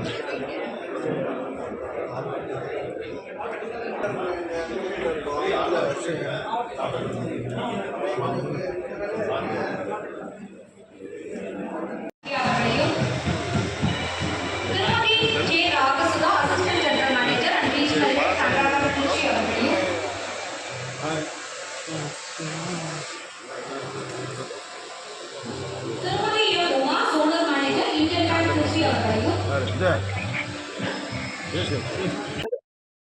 அவர்களையும்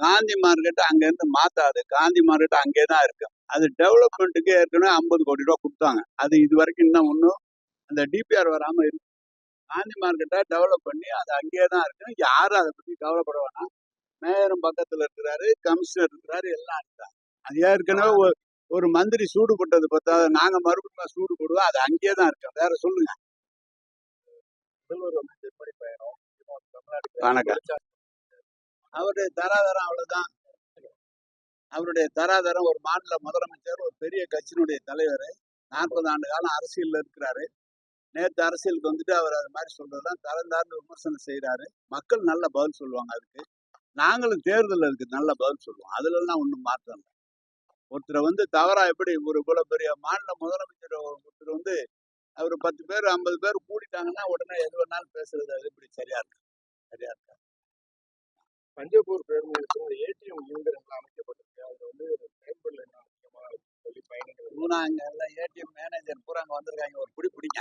காந்தி மார்க்கெட் அங்கேருந்து மாத்தாது. காந்தி மார்க்கெட் அங்கே தான் இருக்கு. அது டெவலப்மெண்ட்டுக்கு ஏற்கனவே ஐம்பது கோடி ரூபா கொடுத்தாங்க. அது இது வரைக்கும் இன்னும் ஒன்றும் அந்த டிபிஆர் வராமல் இருக்கு. காந்தி மார்க்கெட்டை டெவலப் பண்ணி அது அங்கேயே தான் இருக்கு. யாரும் அதை பற்றி கவலைப்பட வேணாம். மேயரும் பக்கத்தில் இருக்கிறாரு கமிஷனர் இருக்கிறாரு எல்லாம் இருக்காங்க அது ஏற்கனவே ஒரு ஒரு மந்திரி சூடு போட்டது பார்த்தா நாங்கள் மறுபடியும் சூடு போடுவோம் அது அங்கேயே தான் இருக்கு. வேற சொல்லுங்க. வணக்கம். அவருடைய தராதரம் அவ்வளவுதான். அவருடைய தராதரம் ஒரு மாநில முதலமைச்சர் ஒரு பெரிய கட்சியினுடைய தலைவர். நாற்பது ஆண்டு காலம் அரசியல்ல இருக்கிறாரு. நேற்று அரசியலுக்கு வந்துட்டு அவர் அது மாதிரி சொல்றதெல்லாம் தரந்தார்னு விமர்சனம் செய்யறாரு மக்கள் நல்ல பதில் சொல்லுவாங்க அதுக்கு. நாங்களும் தேர்தலில் இருக்கு நல்ல பதில் சொல்லுவோம். அதுல எல்லாம் ஒன்றும் மாற்றம் இல்லை. ஒருத்தரை வந்து தவறா எப்படி ஒரு இவ்வளவு பெரிய மாநில முதலமைச்சர் ஒருத்தர் வந்து அவர் பத்து பேர் ஐம்பது பேர் கூடிட்டாங்கன்னா உடனே எது வேணாலும் பேசுறது அது இப்படி சரியா இருக்கு? சரியா இருக்கு? பஞ்சப்பூர் பேருந்து நிலையத்தில் ஏடிஎம் இயந்திரங்கள் அமைக்கப்பட்டிருக்கு. அதுல வந்து செயல்படல என்ன முக்கியமா சொல்லி பயணிகள் எல்லாம் ஏடிஎம் மேனேஜர் பூரா அங்க வந்திருக்காங்க. ஒரு பிடி பிடிங்க.